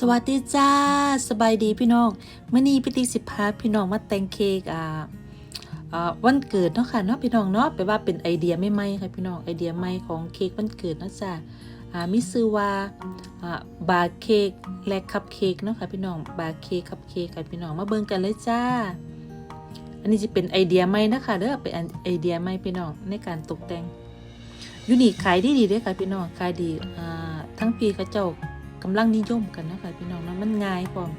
สวัสดีจ้าสบายดีพี่น้องเมื่อนี้พี่ติ๊กสิพาพี่น้องมาแต่งเค้กอ่าอ่าวันเกิดเนาะค่ะเนาะพี่น้องเนาะแปลว่าเป็นไอเดียใหม่ๆค่ะพี่น้องไอเดียใหม่ของเค้กวันเกิดเนาะจ้าอ่ามีชื่อว่าอ่าบาร์เค้กและคัพเค้กเนาะค่ะพี่น้องบาร์เค้กคัพเค้กค่ะพี่น้องมาเบิ่งกันเลยจ้า อันนี้จะเป็นไอเดียใหม่นะคะเด้อเป็นไอเดียใหม่พี่น้องในการตกแต่งยูนิคขายดีดีเด้อค่ะพี่น้องขายดีอ่าทั้งปีเขาเจ้า กำลังนิยมกันนะคะพี่น้องนะมันง่ายพร้อม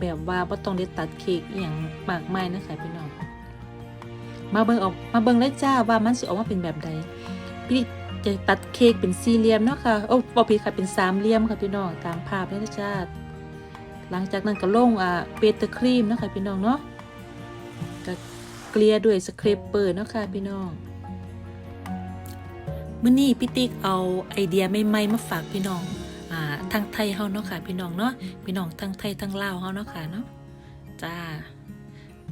แบบว่าบ่ต้องได้ตัดเค้กอหย่างมากมายนะคะพี่น้อง มาเบิ่งออกมาเบิ่งเลยจ้าว่ามันสิออกมาเป็นแบบใดพี่จะตัดเค้กเป็นสี่เหลี่ยมเนาะค่ะโอ้บ่ผิดค่ะเป็นสามเหลี่ยมค่ะพี่น้องตามภาพเลยนะจ้าหลังจากนั้นก็ลงอ่าเบเตอร์ครีมเนาะค่ะพี่น้องเนาะก็เกลียด้วยสครับเปอร์เนาะค่ะพี่น้องมื้อนี้พี่ติ๊กเอาไอเดียใหม่ๆมาฝากพี่น้อง ทางไทยเฮาเนาะค่ะ พี่น้องเนาะพี่น้องทางไทยทางลาวเฮาเนาะค่ะเนาะจ้า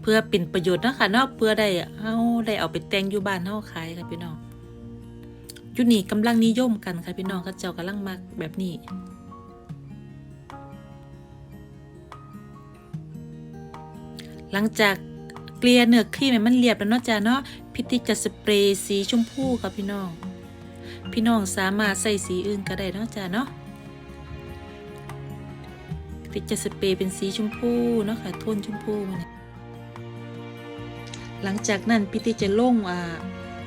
เพื่อเป็นประโยชน์เนาะค่ะเนาะเพื่อได้เฮาได้เอาไปแต่งอยู่บ้านเฮาขายค่ะพี่น้องอยู่นี่กำลังนิยมกันค่ะพี่น้องเขาเจ้ากำลังมักแบบนี้หลังจากเกลี่ยเนื้อครีมให้มันเรียบแล้วเนาะจ้าเนาะพี่ติ๊กจะสเปรย์สีชมพูค่ะพี่น้อง พี่น้องสามารถใส่สีอื่นก็ได้เนาะจ้าเนาะ พี่ติ๊กจะสเปรย์เป็นสีชมพูเนาะค่ะโทนชมพูมาเนี่ยหลังจากนั้นพี่ติ๊กจะลงอ่า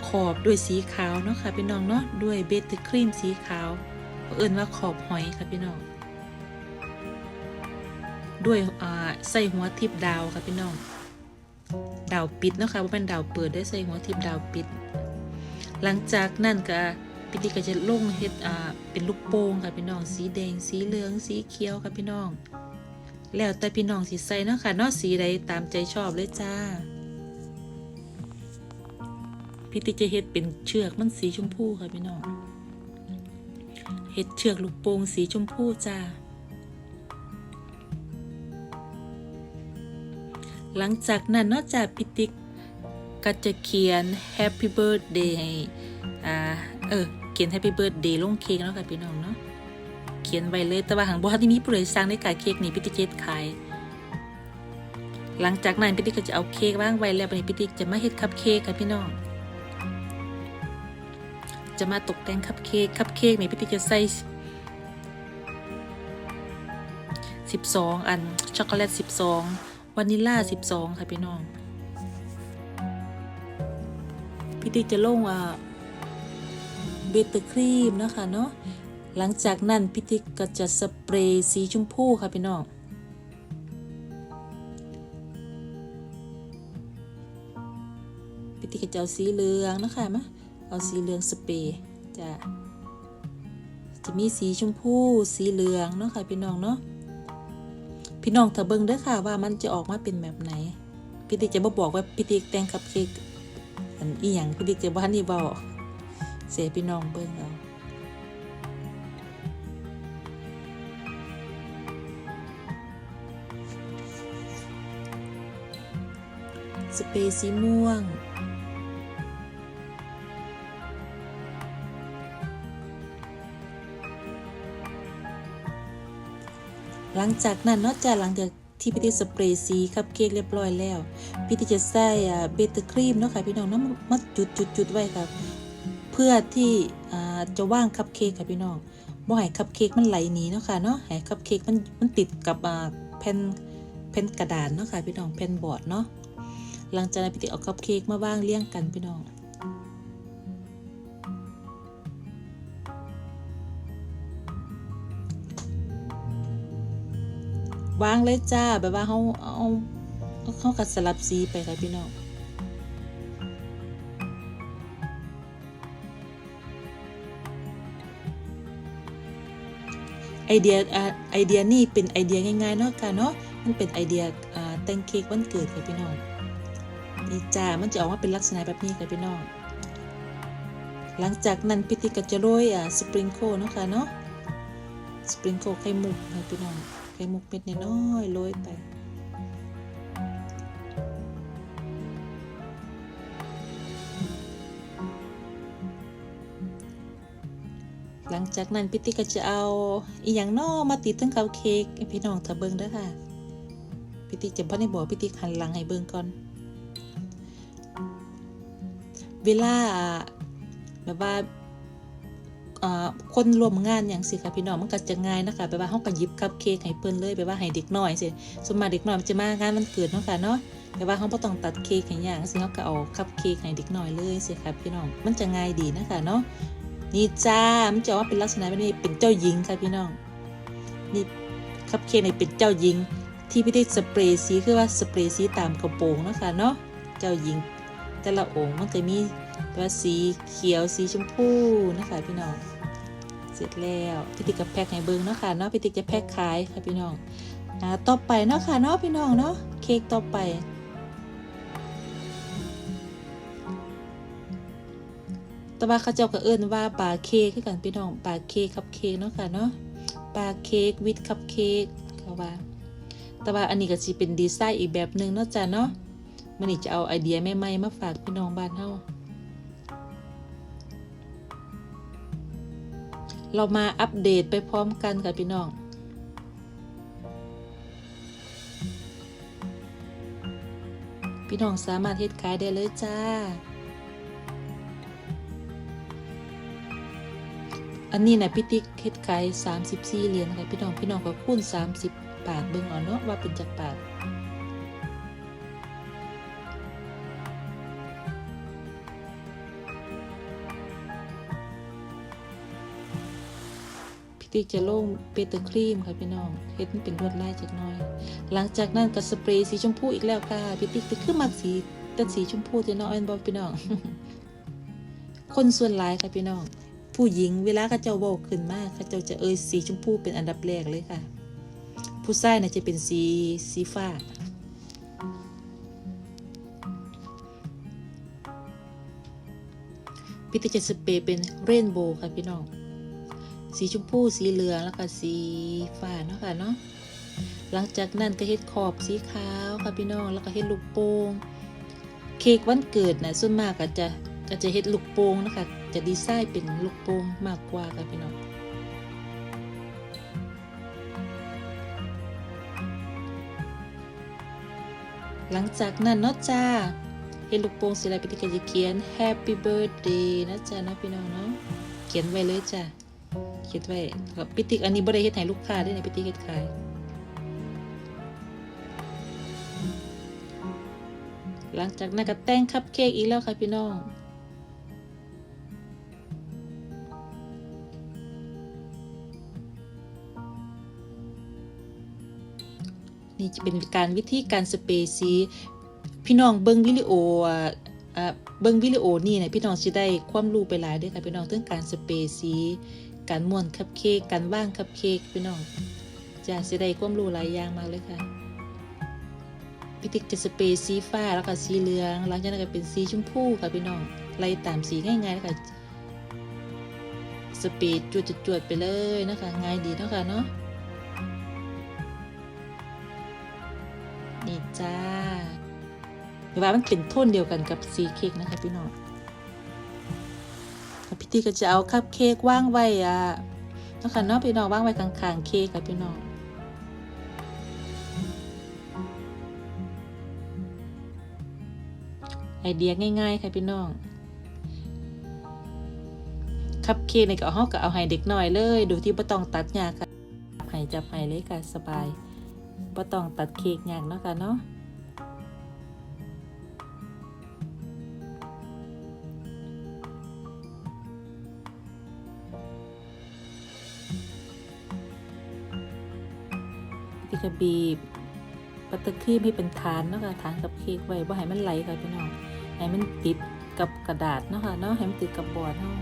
ขอบด้วยสีขาวเนาะค่ะพี่น้องเนาะด้วยเบตเตอร์ครีมสีขาวเอิ้นว่าขอบหอยค่ะพี่น้องด้วยใส่หัวทิพดาวค่ะพี่น้องดาวปิดเนาะค่ะว่าเป็นดาวเปิดได้ใส่หัวทิพดาวปิด หลังจากนั้นก็ พิธีก็จะลงเฮ็ดอ่าเป็นลูกโป่งค่ะพี่น้องสีแดงสีเหลืองสีเขียวค่ะพี่น้อง แล้วแต่พี่น้องสิใส่เนาะค่ะเนาะสีใดตามใจชอบเลยจ้าพิธีจะเฮ็ดเป็นเชือกมันสีชมพูค่ะพี่น้องเฮ็ดเชือกลูกโป่งสีชมพูจ้าหลังจากนั้นนอกจากพิติกก็จะเขียน Happy Birthday ให้อ่าเออ เขียน Happy Birthday ลงเค้กเนาะค่ะพี่น้องเนาะเขียนไว้เลยแต่ว่าหางบ่ทันได้มีผู้ใดสั่งในการเค้กนี้พิติกเจ็ดขาย หลังจากนั้นพิติกก็จะเอาเค้กวางไว้แล้วพิติกจะมาเฮ็ดคัพเค้กค่ะพี่น้องจะมาตกแต่งคัพเค้กคัพเค้กนี่พิติกจะใส่12 อัน ช็อกโกแลต 12 วานิลลา 12 ค่ะพี่น้อง พี่ติ๊กจะลงอ่า เบเตอร์ครีมนะคะเนาะหลังจากนั้นพี่ติ๊กก็จะสเปรย์สีชมพูค่ะพี่น้องพี่ติ๊กก็จะเอาสีเหลืองนะคะมะเอาสีเหลืองสเปรย์จะจะมีสีชมพู สีเหลืองเนาะค่ะพี่น้องเนาะพี่น้องถ้าเบิ่งเด้อค่ะว่ามันจะออกมาเป็นแบบไหนพี่ติ๊กจะบ่บอกว่าพี่ติ๊กแต่งคัพเค้กอันอีหยังพี่ติ๊กจะบ่ทันได้เว้า เสียพี่น้องเบิ่งเอาสเปรย์สีม่วง หลังจากนั้นเนอกจากหลังจากที่พี่ติ๊กสเปรย์สีคัพเค้กเรียบร้อยแล้ว พี่ติ๊กจะใส่อ่าเบเตอร์ครีมเนาะค่ะพี่น้องนาะมามาจุดจุดจุดไว้ครับ เพื่อที่จะว่างคัพเค้กค่ะพี่น้องบ่ให้คัพเค้กมันไหลหนีเนาะค่ะเนาะให้คัพเค้กมันมันติดกับแผ่นแผ่นกระดานเนาะค่ะพี่น้องแผ่นบอร์ดเนาะหลังจากนั้นพี่ติ๊กเอาคัพเค้กมาว่างเรียงกันพี่น้องวางเลยจ้าแบบว่าเขาเอาเขากัดสลับสีไปค่ะพี่น้อง ไอเดียไอเดียนี่เป็นไอเดียง่ายๆเนาะค่ะเนาะมันเป็นไอเดียแต่งเค้กวันเกิดค่ะพี่น้องนี่จ้ามันจะออกมาเป็นลักษณะแบบนี้ค่ะพี่น้องหลังจากนั้นพิธีก็จะโรยอ่าสปริงโคเนาะค่ะเนาะสปริงโคไข่มุกค่ะพี่น้องไข่มุกเม็ดน้อยๆโรยไป หลังจากนั้นพี่ติ๊กก็จะเอาอีหยังนอมาติดตั้งกับเค้กพี่น้องถ้าเบิ่งเด้อค่ะพี่ติ๊กจะบ่ได้บอกพี่ติ๊กหันหลังให้เบิ่งก่อน เวลาแบบว่าคนรวมงานอย่างสิค่ะพี่น้องมันก็จะง่ายนะคะแบบว่าเฮาก็หยิบคัพเค้กให้เพิ่นเลยแบบว่าให้เด็กน้อยสิส่วนมากเด็กน้อยมันจะมางานวันเกิดเนาะค่ะเนาะแบบว่าเฮาบ่ต้องตัดเค้กให้หยังสิเฮาก็เอาคัพเค้กให้เด็กน้อยเลยสิค่ะพี่น้องมันจะง่ายดีนะคะเนาะ นี่จ้ามันจะว่าเป็นลักษณะแบบนี้เป็นเจ้าหญิงค่ะพี่น้อง นี่คัพเค้กนี่เป็นเจ้าหญิง ที่พี่ได้สเปรย์สีคือว่าสเปรย์สีตามกระโปรงนะคะเนาะเจ้าหญิง แต่ละองค์มันก็มีว่าสีเขียวสีชมพูนะคะพี่น้องเสร็จแล้วพี่ติ๊กกับแพ็คให้เบิ้งเนาะค่ะเนาะพี่ติ๊กจะแพ็คขายค่ะพี่น้องอ่าต่อไปเนาะค่ะเนาะพี่น้องเนาะเค้กต่อไป แต่ว่าเขาเจ้าก็เอิ้นว่าปลาเค้กคือกันพี่น้องปลาเค้กคัพเค้กเนาะค่ะเนาะปลาเค้กวิดคัพเค้กเขาว่า แต่ว่าอันนี้ก็สิเป็นดีไซน์อีกแบบหนึ่งเนาะจ้ะเนาะมันนี่จะเอาไอเดียใหม่ๆมาฝากพี่น้องบ้านเฮาเรามาอัปเดตไปพร้อมกันค่ะพี่น้องพี่น้องสามารถเฮ็ดขายได้เลยจ้า อันนี้นะพี่ติ๊กเฮ็ดขาย34เหรียญค่ะพี่น้องพี่น้องก็คูณ30บาทเบิ่งเอาเนาะว่าเป็นจักบาทพี่ติ๊กจะลงเปเตอร์ครีมค่ะพี่น้องเฮ็ดเป็นลวดลายจักหน่อย หลังจากนั้นก็สเปรย์สีชมพูอีกแล้วค่ะพี่ติ๊กจะขึ้นมาสีแต่สีชมพูจะน้อยบ่พี่น้อง คนส่วนหลายค่ะพี่น้อง ผู้หญิงเวลาเขาเจ้าเว้าขึ้นมากเขาเจ้าจะเอ่ยสีชมพูเป็นอันดับแรกเลยค่ะ ผู้ชายน่ะจะเป็นสีสีฟ้าพี่ติจะสเปรย์เป็นเรนโบว์ค่ะพี่น้อง สีชมพูสีเหลืองแล้วก็สีฟ้าเนาะค่ะเนาะ หลังจากนั้นก็เฮ็ดขอบสีขาวค่ะพี่น้องแล้วก็เฮ็ดลูกโป่ง เค้กวันเกิดนะส่วนมากก็จะก็จะเฮ็ดลูกโป่งนะคะ จะดีไซน์เป็นลูกโป่งมากกว่าค่ะพี่น้องหลังจากนั้นเนาะจ้าเฮ็ดลูกโป่งสร็จแล้วพี่ติ๊กก็จะเขียน Happy Birthday นะจ๊ะเนะพี่น้องเนาะเขียนไว้เลยจ้ะเขียนไว้กับพิติกอันนี้บ่ได้เฮ็ดให้ลูกค้าได้ในพิติกเฮ็ดขายหลังจากนั้นก็แต่งคัพเค้กอีกแล้วค่ะพี่น้อง นี่จะเป็นการวิธีการสเปรย์สีพี่น้องเบิ่งวิดีโออ่าอ่าเบิ่งวิดีโอนี่นะพี่น้องสิได้ความรู้ไปหลายด้วยค่ะพี่น้องเรื่องการสเปรย์สีการม้วนคัพเค้กการว่างคัพเค้กพี่น้องจะสิได้ความรู้หลายอย่างมากเลยค่ะพี่ติ๊กจะสเปรย์สีฟ้าแล้วก็สีเหลืองหลังจากนั้นก็เป็นสีชมพูค่ะพี่น้องไล่ตามสีง่ายๆแล้วก็สเปรย์จวดๆไปเลยนะคะง่ายดีเนาะค่ะเนาะ นี่จ้าเห็นว่ามันเป็นโทนเดียวกันกับสีเค้กนะคะพี่น้องพี่ตีก็จะเอาคัพเค้กว่างไว้อะนะคะเนาะพี่น้องว่างไว้ข้างๆเค้กค่ะพี่น้องไอเดียง่ายๆ ค่ะพี่น้อง คัพเค้กในี่ก็เอาเฮาก็เอาให้เด็กน้อยเลยดูที่บ่ต้องตัดยาค่ะให้จับให้เลยค่ะสบาย บ่ต้องตัดเค้กยากเนาะค่ะเนาะพี่ก็บีบบัตเตอร์ครีมให้เป็นฐานเนาะค่ะฐานกับเค้กไว้บ่ให้มันไหลค่ะพี่น้องให้มันติดกับกระดาษเนาะค่ะเนาะให้มันติดกับบอร์ดเนาะ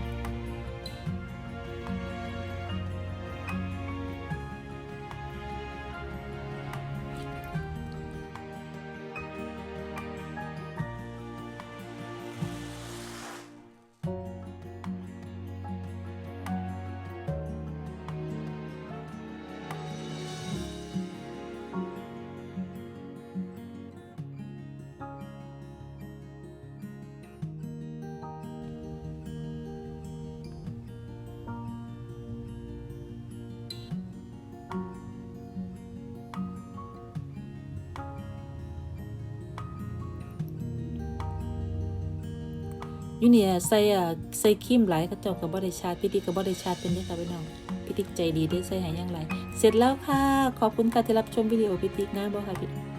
อยู่เนี่ยใส่อ่าใส่ครีมหลายกระจกกับ่ได้ชาร์พี่ติ๊กกับ่ได้ชาร์เป็นเด้อค่ะพี่น้องพี่ติ๊กใจดีได้ใส่ให้อย่างไรเสร็จแล้วค่ะ ขอบคุณค่ะที่รับชมวิดีโอพี่ติ๊กนะบ่ค่ะพี่